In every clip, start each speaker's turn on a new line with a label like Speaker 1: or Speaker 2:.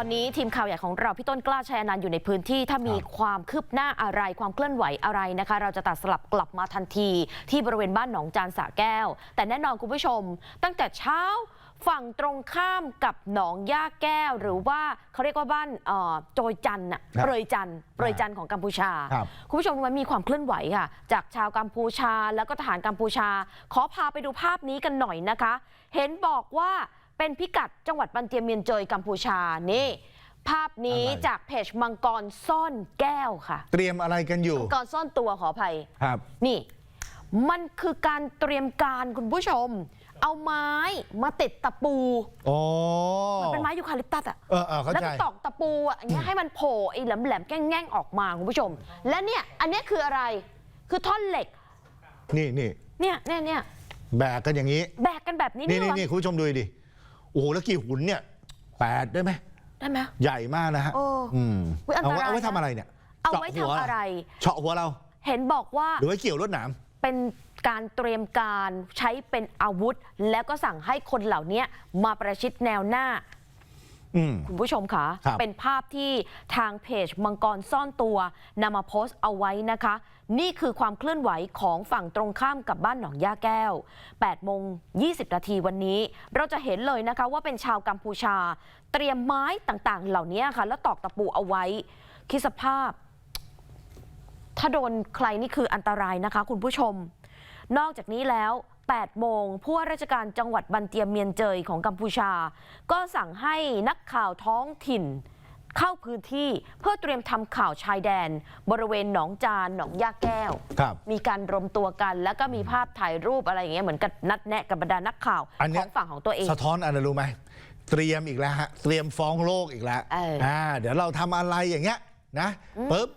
Speaker 1: อนนี้ทีมข่าวใหญ่ของเราพี่ต้นกล้าชัยอนันต์อยู่ในพื้นที่ถ้ามี
Speaker 2: ครับ
Speaker 1: ความคืบหน้าอะไรความเคลื่อนไหวอะไรนะคะ เราจะตัดสลับกลับมาทันที ที่บริเวณบ้านหนองจานสระแก้ว แต่แน่นอนคุณผู้ชม ตั้งแต่เช้าฝั่งตรงข้ามกับหนองย่าแก้ว หรือว่าเขาเรียกว่าบ้านเอ่อโจยจันทร์น่ะ
Speaker 2: ครับ
Speaker 1: เปรยจันทร์เปรยจันทร์ของกัมพูชา
Speaker 2: ครับ
Speaker 1: คุณผู้ชมมันมีความเคลื่อนไหวค่ะ จากชาวกัมพูชาแล้วก็ทหารกัมพูชา ขอพาไปดูภาพนี้กันหน่อยนะคะ เห็นบอกว่า เป็นพิกัดจังหวัดบันเตียเมียนเจยกัมพูชานี่ ภาพนี้
Speaker 2: อะไร
Speaker 1: จากเพจมังกรซ่อนแก้วค่ะ
Speaker 2: เตรียมอะไรกันอยู่
Speaker 1: มังกรซ่อนตัวขออภัย
Speaker 2: ครับ
Speaker 1: นี่ มันคือการเตรียมการคุณผู้ชม เอาไม้มาติดตะปู
Speaker 2: โอ้
Speaker 1: มันเป็นไม้ยูคาลิปตัสอะ
Speaker 2: เออเออเข้า
Speaker 1: แล้ว
Speaker 2: ใจ
Speaker 1: ก็ตอกตะปูอะอย่างเงี้ยให้มันโผล่ไอ้แหลมๆแง่งๆออกมาคุณผู้ชม และเนี่ยอันเนี้ยคืออะไรคือท่อนเหล็ก
Speaker 2: นี่นี่
Speaker 1: เนี่ยเนี่ยเนี่ย
Speaker 2: แบกกันอย่างนี้
Speaker 1: แบกกันแบบนี้
Speaker 2: นี่
Speaker 1: นี่
Speaker 2: นี่
Speaker 1: วะ
Speaker 2: นี่คุณผู้ชมดูดิ โอ้โหแล้วกี่หุ่นเนี่ยแปดได้ไหม
Speaker 1: ได้ไหม
Speaker 2: ใหญ่มากนะฮะ
Speaker 1: โอ้
Speaker 2: อืม
Speaker 1: อุ๊ยอันต
Speaker 2: เอา
Speaker 1: ราย
Speaker 2: ไว้เอาไว้
Speaker 1: นะ
Speaker 2: ทำอะไรเนี่ย
Speaker 1: เอาไว้
Speaker 2: จาะหั
Speaker 1: ทำอะไร
Speaker 2: เฉาะหัวเรา
Speaker 1: เห็นบอกว่า
Speaker 2: หรือไว้เกี่ยวรถหนาม
Speaker 1: เป็นการเตรียมการใช้เป็นอาวุธ แล้วก็สั่งให้คนเหล่านี้มาประชิดแนวหน้า
Speaker 2: อืม
Speaker 1: คุณผู้ชมคะ
Speaker 2: ครับ
Speaker 1: เป็นภาพที่ทางเพจมังกรซ่อนตัวนำมาโพสต์เอาไว้นะคะ นี่คือความเคลื่อนไหวของฝั่งตรงข้ามกับบ้านหนองย่าแก้ว8โมง 20 นาทีวันนี้ เราจะเห็นเลยนะคะว่าเป็นชาวกัมพูชา เตรียมไม้ต่างๆ เหล่านี้ค่ะ แล้วตอกตะปูเอาไว้ คิดสภาพ ถ้าโดนใครนี่คืออันตรายนะคะ คุณผู้ชม นอกจากนี้แล้ว8โมงผู้ว่าราชการจังหวัดบันเตียเมียนเจยของกัมพูชา ก็สั่งให้นักข่าวท้องถิ่น เข้าพื้นที่เพื่อเตรียมทำข่าวชายแดน บริเวณหนองจานหนองย่าแก้ว
Speaker 2: ครับ
Speaker 1: มีการรวมตัวกัน แล้วก็มีภาพถ่ายรูปอะไรอย่างเงี้ยเหมือนกับนัดแนะกับบรรดานักข่าว
Speaker 2: อันเนี้
Speaker 1: ข
Speaker 2: ย
Speaker 1: องฝั่งของตัวเอง
Speaker 2: สะท้อนอะไรรู้ไหมเตรียมอีกแล้วฮะเตรียมฟ้องโลกอีกแล้ว
Speaker 1: เอออ่
Speaker 2: เดี๋ยวเราทำอะไรอย่างเงี้ยนะปุ๊บ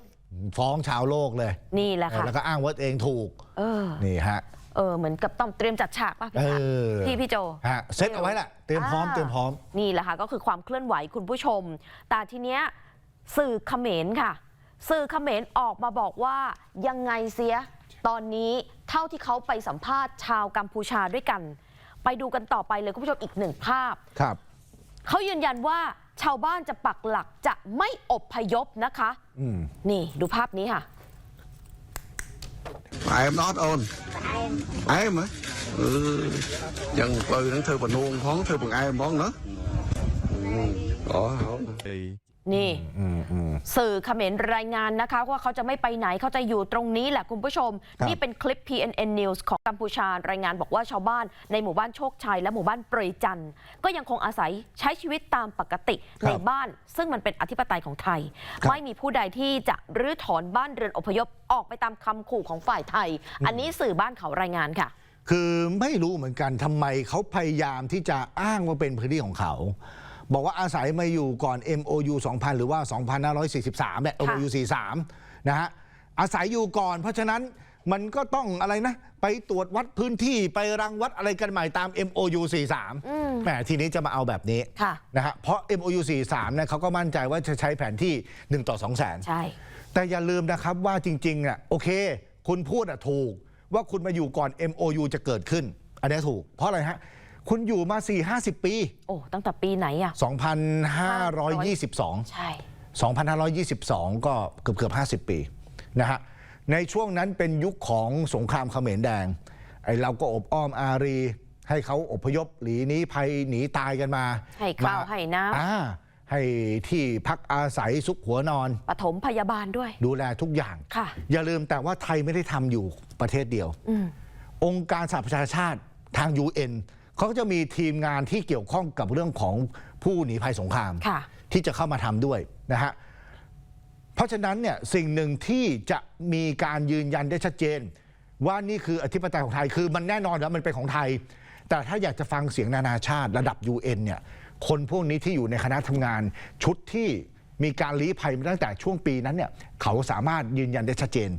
Speaker 2: ฟ้องชาวโลกเลย
Speaker 1: นี่แหละค่ะ
Speaker 2: แล้วก็อ้างว่าตัวเองถูก
Speaker 1: เออ
Speaker 2: นี่ฮะ
Speaker 1: เออเหมือนกับต้องเตรียมจัดฉากป่ะ
Speaker 2: เอ
Speaker 1: พี่พัด
Speaker 2: อ
Speaker 1: พี่พี่โจ
Speaker 2: ฮะเซตเอาไว้แหละเตรียมพร้อมเตรียมพร้อม
Speaker 1: นี่แหละค่ะก็คือความเคลื่อนไหวคุณผู้ชม แต่ทีเนี้ยสื่อเขมรค่ะ สื่อเขมรออกมาบอกว่ายังไงเสีย ตอนนี้เท่าที่เขาไปสัมภาษณ์ชาวกัมพูชาด้วยกัน ไปดูกันต่อไปเลยคุณผู้ชมอีกหนึ่งภาพ
Speaker 2: ครับ
Speaker 1: เขายืนยันว่าชาวบ้านจะปักหลักจะไม่อบพยพนะคะ
Speaker 2: อืม
Speaker 1: นี่ดูภาพนี้ค่ะ bà
Speaker 3: em đó ôn bà em á ừ. Dân bơi nó thơ bà nuông phón thơ bằng ai em bón đó đó không
Speaker 1: นี่
Speaker 2: อืมอืม
Speaker 1: สื่อเขมรรายงานนะคะ ว่าเขาจะไม่ไปไหนเขาจะอยู่ตรงนี้แหละคุณผู้ชม
Speaker 2: ครับ
Speaker 1: นี่เป็นคลิป PNN News ของกัมพูชารายงานบอกว่าชาวบ้านในหมู่บ้านโชคชัยและหมู่บ้านเปรยจันทร์ก็ยังคงอาศัยใช้ชีวิตตามปกติในบ้าน ซึ่งมันเป็นอธิปไตยของไทย ไม่มีผู้ใดที่จะรื้อถอนบ้านเรือนอพยพออกไปตามคำขู่ของฝ่ายไทย อันนี้สื่อบ้านเขารายงานค่ะ
Speaker 2: คือไม่รู้เหมือนกันทำไมเขาพยายามที่จะอ้างว่าเป็นพื้นที่ของเขา บอกว่าอาศัยมาอยู่ก่อน MOU 2000 หรือว่า 2543 เนี่ย
Speaker 1: ค่ะ
Speaker 2: MOU 43 นะฮะ อาศัยอยู่ก่อน เพราะฉะนั้นมันก็ต้องอะไรนะ ไปตรวจวัดพื้นที่ไปรังวัดอะไรกันใหม่ตาม MOU 43แหมทีนี้จะมาเอาแบบนี้
Speaker 1: ค่ะ
Speaker 2: นะฮะเพราะ MOU 43เนี่ยเขาก็มั่นใจว่าจะใช้แผนที่ 1 ต่อ 2 แสน
Speaker 1: ใช่
Speaker 2: แต่อย่าลืมนะครับว่าจริงๆอะโอเค คุณพูดอะถูกว่าคุณมาอยู่ก่อน MOU จะเกิดขึ้น อันนี้ถูก เพราะอะไรฮะ คุณอยู่มา 4-50 ปี
Speaker 1: โอ้ตั้งแต่ปีไหนอะ
Speaker 2: 2,522
Speaker 1: ใช่
Speaker 2: 2,522 ก็เกือบเกือบ50 ปีนะฮะในช่วงนั้นเป็นยุคของสงครามเขมรแดง ไอ้เราก็อบอ้อมอารี ให้เขาอพยพหลีหนี้ภัยหนีตายกันมา
Speaker 1: ให้ข้าว
Speaker 2: ม
Speaker 1: ให้น้ำ
Speaker 2: อ่าให้ที่พักอาศัยซุกหัวนอน
Speaker 1: ปฐมพยาบาลด้วย
Speaker 2: ดูแลทุกอย่าง
Speaker 1: ค่ะ
Speaker 2: อย่าลืมแต่ว่าไทยไม่ได้ทำอยู่ประเทศเดียว
Speaker 1: อืม
Speaker 2: องค์การสหประชาชาติทาง UN เขาก็จะมีทีมงานที่เกี่ยวข้องกับเรื่องของผู้หนีภัยสงคราม
Speaker 1: ค่ะ
Speaker 2: ที่จะเข้ามาทำด้วยนะฮะ เพราะฉะนั้นเนี่ยสิ่งหนึ่งที่จะมีการยืนยันได้ชัดเจน ว่านี่คืออธิปไตยของไทยคือมันแน่นอนแล้วมันเป็นของไทย แต่ถ้าอยากจะฟังเสียงนานาชาติระดับ UN เนี่ยคนพวกนี้ที่อยู่ในคณะทำงาน ชุดที่มีการลี้ภัยมาตั้งแต่ช่วงปีนั้นเนี่ยเขาสามารถยืนยันได้ชัดเจน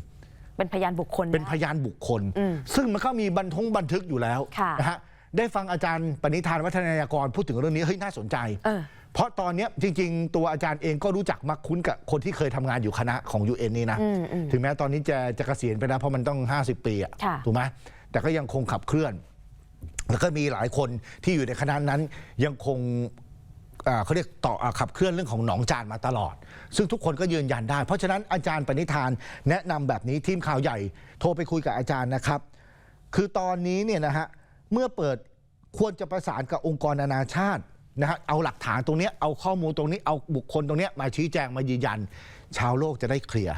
Speaker 1: เป็นพยานบุคคล
Speaker 2: เป็น
Speaker 1: นะ
Speaker 2: พยานบุคคล
Speaker 1: อืม
Speaker 2: ซึ่งมันก็มีบันทงบันทึกอยู่แล้ว
Speaker 1: ค่ะ
Speaker 2: นะฮะ ได้ฟังอาจารย์ปณิธานวัฒนายากรพูดถึงเรื่องนี้เฮ้ยน่าสนใจ
Speaker 1: เออ
Speaker 2: เพราะตอนเนี้ยจริง ๆ ตัวอาจารย์เองก็รู้จักมักคุ้นกับคนที่เคยทำงานอยู่คณะของ UN นี่นะ
Speaker 1: อืมอืม
Speaker 2: ถึงแม้ตอนนี้จะจะเกษียณไปแล้วเพราะมันต้อง 50 ปีอะ
Speaker 1: ค่ะ
Speaker 2: ถูกไหมแต่ก็ยังคงขับเคลื่อน แล้วก็มีหลายคนที่อยู่ในคณะนั้นยังคงอ่าเขาเรียกต่ออ่าขับเคลื่อนเรื่องของหนองจานมาตลอด ซึ่งทุกคนก็ยืนยันได้ เพราะฉะนั้นอาจารย์ปณิธานแนะนำแบบนี้ทีมข่าวใหญ่ โทรไปคุยกับอาจารย์นะครับ คือตอนนี้เนี่ยนะฮะ เมื่อเปิดควรจะประสานกับองค์กรนานาชาตินะฮะเอาหลักฐานตรงเนี้ยเอาข้อมูลตรงนี้เอาบุคคลตรงเนี้ยมาชี้แจงมายืนยัน ชาวโลกจะได้เคลียร์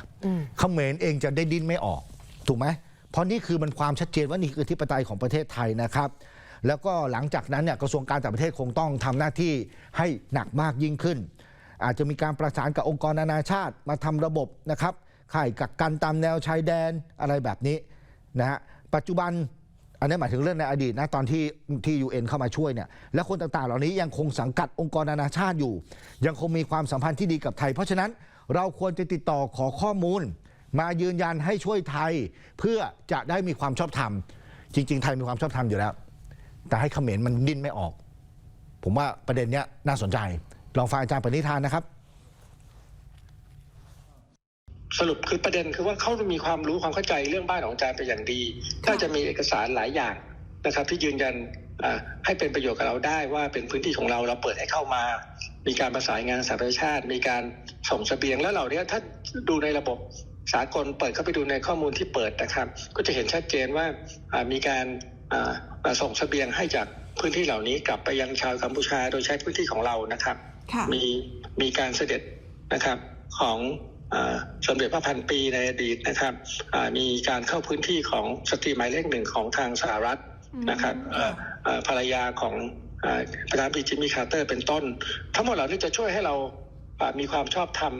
Speaker 2: เขมรเองจะได้ดิ้นไม่ออก ถูกไหมเพราะนี่คือมันความชัดเจนว่านี่คืออธิปไตยของประเทศไทยนะครับ แล้วก็หลังจากนั้นเนี่ยกระทรวงการต่างประเทศคงต้องทำหน้าที่ให้หนักมากยิ่งขึ้น อาจจะมีการประสานกับองค์กรนานาชาติมาทำระบบนะครับข่ายกักกันตามแนวชายแดนอะไรแบบนี้นะฮะปัจจุบัน อันนี้หมายถึงเรื่องในอดีตนะตอนที่ที่ยูเเข้ามาช่วยเนี่ยและคนต่างๆ เหล่านี้ยังคงสังกัดองค์กรนานาชาติอยู่ ยังคงมีความสัมพันธ์ที่ดีกับไทย เพราะฉะนั้นเราควรจะติดต่อขอข้อมูล มายืนยันให้ช่วยไทย เพื่อจะได้มีความชอบธรรม จริง ๆ ไทยมีความชอบธรรมอยู่แล้ว แต่ให้เขมรมันดิ้นไม่ออก ผมว่าประเด็นเนี้ยน่าสนใจลองฟังอาจารย์ปณิธานนะครับ
Speaker 4: สรุปคือประเด็นคือว่าเขามีความรู้ความเข้าใจเรื่องบ้านของอาจารย์เป็นอย่างดีก็จะมีเอกสารหลายอย่างนะครับ ที่ยืนยันอ่าให้เป็นประโยชน์กับเราได้ว่าเป็นพื้นที่ของเราเราเปิดให้เข้ามา มีการประสานงานสหประชาชาติ มีการส่งเสบียงแล้วเหล่านี้ถ้าดูในระบบสากลเปิดเข้าไปดูในข้อมูลที่เปิดนะครับ ก็จะเห็นชัดเจนว่าอ่ามีการอ่าอ่าส่งเสบียงให้จากพื้นที่เหล่านี้กลับไปยังชาวกัมพูชาโดยใช้พื้นที่ของเรานะครับ
Speaker 5: ค่ะ
Speaker 4: มีมีการเสด็จนะครับของอา สมเด็จพระพันปีในอดีตนะครับอ่ามีการเข้าพื้นที่ของสตรีหมายเลขหนึ่งของทางสหรัฐนะครับเอ่อเอ่อภรรยาของอ่าประธานาธิบดีจิมมี่คาร์เตอร์เป็นต้น ทั้งหมดเหล่านี้จะช่วยให้เราอ่ามีความชอบธรรม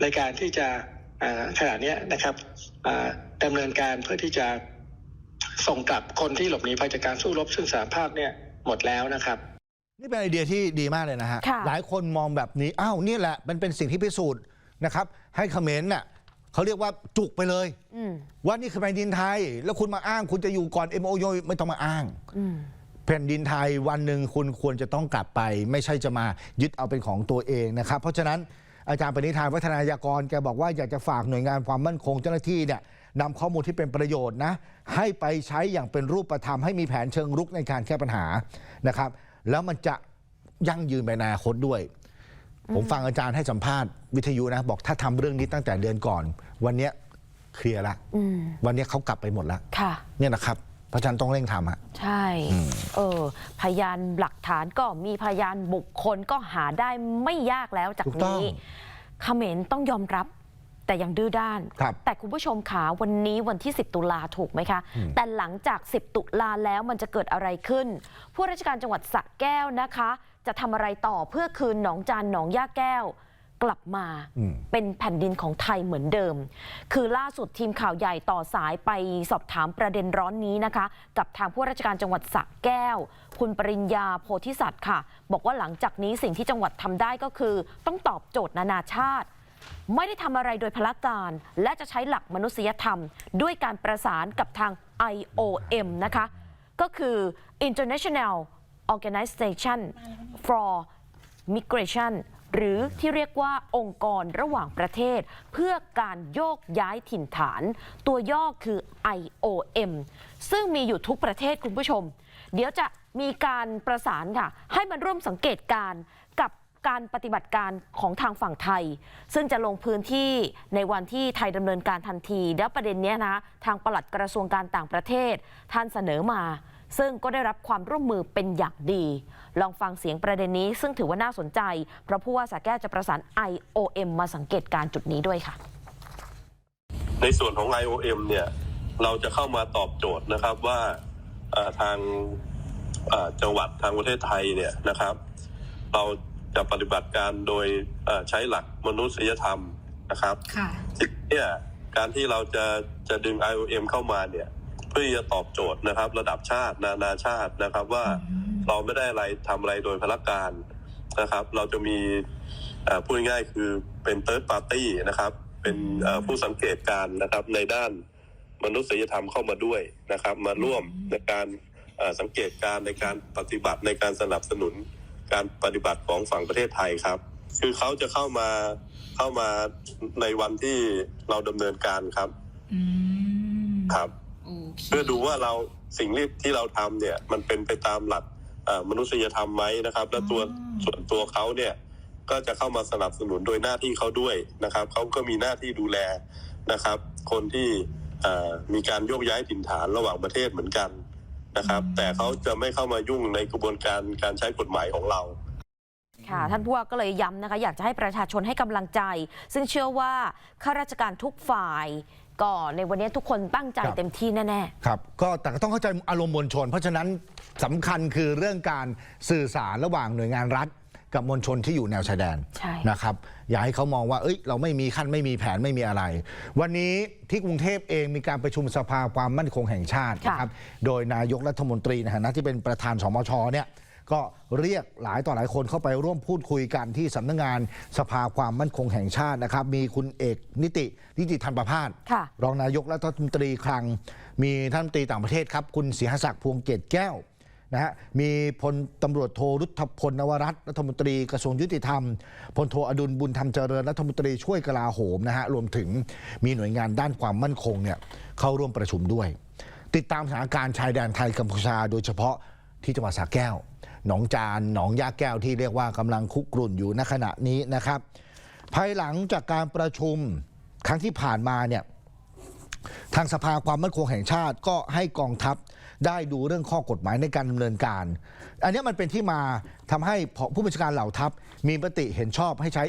Speaker 4: ในการที่จะอ่าขณะเนี้ยนะครับอ่าดำเนินการเพื่อที่จะส่งกลับคนที่หลบหนีไปจากการสู้รบซึ่งสารภาพเนี่ยหมดแล้วนะครับ
Speaker 2: นี่เป็นไอเดียที่ดีมากเลยนะฮะ
Speaker 1: ค่ะ
Speaker 2: หลายคนมองแบบนี้อ้าวนี่แหละมันเป็นสิ่งที่พิสูจน์ นะครับ ให้เขมรน่ะเขาเรียกว่าจุกไปเลย
Speaker 1: อืม
Speaker 2: ว่านี่คือแผ่นดินไทย แล้วคุณมาอ้าง คุณจะอยู่ก่อน MOU ไม่ต้องมาอ้าง
Speaker 1: อืม
Speaker 2: แผ่นดินไทยวันหนึ่งคุณควรจะต้องกลับไป ไม่ใช่จะมายึดเอาเป็นของตัวเองนะครับ เพราะฉะนั้นอาจารย์ปณิธานวัฒนายากรแกบอกว่าอยากจะฝากหน่วยงานความมั่นคงเจ้าหน้าที่เนี่ยนำข้อมูลที่เป็นประโยชน์นะ ให้ไปใช้อย่างเป็นรูปธรรมให้มีแผนเชิงรุกในการแก้ปัญหานะครับ แล้วมันจะยั่งยืนไปในอนาคตด้วย ผมฟังอาจารย์ให้สัมภาษณ์วิทยุนะ บอกถ้าทำเรื่องนี้ตั้งแต่เดือนก่อน วันเนี้ยเคลียร์ละ
Speaker 1: อืม
Speaker 2: วันเนี้ยเขากลับไปหมดแล้ว
Speaker 1: ค่ะ
Speaker 2: เนี่ยนะครับเพราะฉะนันต้องเร่งทำฮะ
Speaker 1: ใช่เออพยานหลักฐานก็มีพยานบุคคลก็หาได้ไม่ยากแล้วจาก
Speaker 2: ถูกต้อง
Speaker 1: นี้เขมรต้องยอมรับแต่ยังดื้อด้าน
Speaker 2: ครับ
Speaker 1: แต่คุณผู้ชมขาวันนี้วันที่ 10 ตุลาถูกไหมคะ แต่หลังจาก 10 ตุลาแล้วมันจะเกิดอะไรขึ้น ผู้ราชการจังหวัดสระแก้วนะคะ จะทำอะไรต่อเพื่อคืนหนองจานหนองย่าแก้ว กลับมา
Speaker 2: อืม
Speaker 1: เป็นแผ่นดินของไทยเหมือนเดิม คือล่าสุดทีมข่าวใหญ่ต่อสายไปสอบถามประเด็นร้อนนี้นะคะ กับทางผู้ราชการจังหวัดสระแก้ว คุณปริญญาโพธิสัตว์ค่ะ บอกว่าหลังจากนี้สิ่งที่จังหวัดทำได้ก็คือ ต้องตอบโจทย์นานาชาติ ไม่ได้ทำอะไรโดยพละการ และจะใช้หลักมนุษยธรรม ด้วยการประสานกับทาง IOM นะคะ ก็คือ International Organization for Migration หรือที่เรียกว่าองค์กรระหว่างประเทศ เพื่อการโยกย้ายถิ่นฐาน ตัวย่อคือ IOM ซึ่งมีอยู่ทุกประเทศคุณผู้ชม เดี๋ยวจะมีการประสานค่ะ ให้มันร่วมสังเกตการกับการปฏิบัติการของทางฝั่งไทย ซึ่งจะลงพื้นที่ในวันที่ไทยดำเนินการทันที แล้วประเด็นนี้นะ ทางปลัดกระทรวงการต่างประเทศ ท่านเสนอมา ซึ่งก็ได้รับความร่วมมือเป็นอย่างดี ลองฟังเสียงประเด็นนี้ ซึ่งถือว่าน่าสนใจ เพราะผู้ว่าสาแก้วจะประสาน IOM มาสังเกตการณ์จุดนี้ด้วยค่ะ
Speaker 6: ในส่วนของ IOM เนี่ยเราจะเข้ามาตอบโจทย์นะครับว่าเอ่อทางเอ่อจังหวัดทางประเทศไทยเนี่ยนะครับ เราจะปฏิบัติการโดยเอ่อใช้หลักมนุษยธรรมนะครับ
Speaker 5: ค่ะ
Speaker 6: ทีนี้เนี่ยการที่เราจะจะดึง IOM เข้ามาเนี่ย เพื่อที่จะตอบโจทย์นะครับ ระดับชาตินานาชาตินะครับ ว่าเราไม่ได้อะไรทำอะไรโดยพละการนะครับ เราจะมีเอ่อพูดง่ายๆคือเป็น third party นะครับ เป็นเอ่อผู้สังเกตการณ์นะครับ ในด้านมนุษยธรรมเข้ามาด้วยนะครับ มาร่วมในการเอ่อสังเกตการณ์ในการปฏิบัติในการสนับสนุนการปฏิบัติของฝั่งประเทศไทยครับ คือเขาจะเข้ามาเข้ามาในวันที่เราดำเนินการครับ
Speaker 5: อืม
Speaker 6: ครับ
Speaker 5: โอ เค
Speaker 6: เพื่อดูว่าเราสิ่งที่ที่เราทำเนี่ยมันเป็นไปตามหลักเอ่อมนุษยธรรมไหมนะครับ และตัวส่วนตัวเขาเนี่ยก็จะเข้ามาสนับสนุนโดยหน้าที่เขาด้วยนะครับเขาก็มีหน้าที่ดูแลนะครับ คนที่เอ่อมีการโยกย้ายถิ่นฐานระหว่างประเทศเหมือนกันนะครับ แต่เขาจะไม่เข้ามายุ่งในกระบวนการการใช้กฎหมายของเรา
Speaker 1: ค่ะท่านผู้ว่าก็เลยย้ำนะคะ อยากจะให้ประชาชนให้กำลังใจ ซึ่งเชื่อว่าข้าราชการทุกฝ่าย ก็ในวันนี้ทุกคนตั้งใจ
Speaker 2: ครับ
Speaker 1: เต็มที่แน่
Speaker 2: ครับ ก็แต่ก็ต้องเข้าใจอารมณ์มวลชน เพราะฉะนั้นสำคัญคือเรื่องการสื่อสารระหว่างหน่วยงานรัฐ กับมวลชนที่อยู่แนวชายแดน
Speaker 1: ใช่
Speaker 2: นะครับ อย่าให้เขามองว่าเอ้ยเราไม่มีขั้นไม่มีแผนไม่มีอะไร วันนี้ที่กรุงเทพเองมีการประชุมสภาความมั่นคงแห่งชาตินะครับ โดยนายกรัฐมนตรีในฐานะที่เป็นประธานสมชเนี่ย ก็เรียกหลายต่อหลายคนเข้าไปร่วมพูดคุยกันที่สำนักงานสภาความมั่นคงแห่งชาตินะครับ มีคุณเอกนิตินิติธันประพาส
Speaker 1: ค่ะ
Speaker 2: รองนายกรัฐมนตรีคลัง มีท่านรัฐมนตรีต่างประเทศครับ คุณศรีหศักดิ์พวงเกตแก้วนะฮะมีพลตำรวจโทรุทธพลนวรัตน์รัฐมนตรีกระทรวงยุติธรรมพลโทอดุลบุญธรรมเจริญรัฐมนตรีช่วยกลาโหมนะฮะรวมถึงมีหน่วยงานด้านความมั่นคงเนี่ยเข้าร่วมประชุมด้วย ติดตามสถานการณ์ชายแดนไทยกัมพูชา โดยเฉพาะที่จังหวัดสระแก้ว หนองจานหนองยาแก้วที่เรียกว่ากำลังคุกรุ่นอยู่ณขณะนี้นะครับ ภายหลังจากการประชุมครั้งที่ผ่านมาเนี่ยทางสภาความมั่นคงแห่งชาติก็ให้กองทัพได้ดูเรื่องข้อกฎหมายในการดำเนินการ อันนี้มันเป็นที่มาทำให้ผู้บัญชาการเหล่าทัพ มีมติเห็นชอบให้ใช้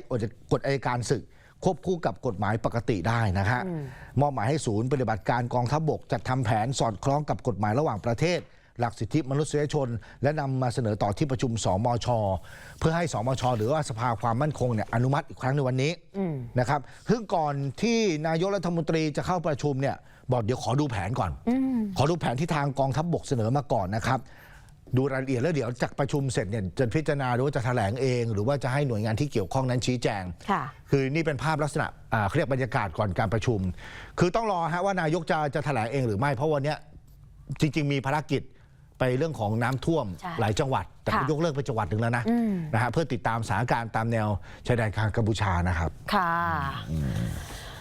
Speaker 2: กฎอัยการศึก ควบคู่กับกฎหมายปกติได้นะฮะมอบหมายให้ศูนย์ปฏิบัติการกองทัพบกจัดทำแผนสอดคล้องกับกฎหมายระหว่างประเทศ หลักสิทธิมนุษยชน และนำมาเสนอต่อที่ประชุมสมช เพื่อให้สมช หรือว่าสภาความมั่นคงเนี่ยอนุมัติอีกครั้งในวันนี้นะครับซึ่งก่อนที่นายกรัฐมนตรีจะเข้าประชุมเนี่ยบอกเดี๋ยวขอดูแผนก่อนขอดูแผนที่ทางกองทัพบกเสนอมาก่อนนะครับดูรายละเอียดแล้วเดี๋ยวจากประชุมเสร็จเนี่ยจะพิจารณาดูว่าจะแถลงเอง หรือว่าจะให้หน่วยงานที่เกี่ยวข้องนั้นชี้แจง
Speaker 1: ค่ะ
Speaker 2: คือนี่เป็นภาพลักษณะอ่าเขาเรียกบรรยากาศก่อนการประชุม คือต้องรอฮะว่านายกจะจะแถลงเองหรือไม่เพราะวันเนี้ยจริง ๆ มีภารกิจ ไปเรื่องของน้ำท่วม
Speaker 1: ใช่
Speaker 2: หลายจังหวัด แต่ก็
Speaker 1: ค่ะ
Speaker 2: ยกเลิกไปจังหวัดหนึ่งแล้วนะ
Speaker 1: อืม
Speaker 2: นะฮะเพื่อติดตามสถานการณ์ตามแนวชายแดนกัมพูชานะครับ
Speaker 1: ๆค่ะ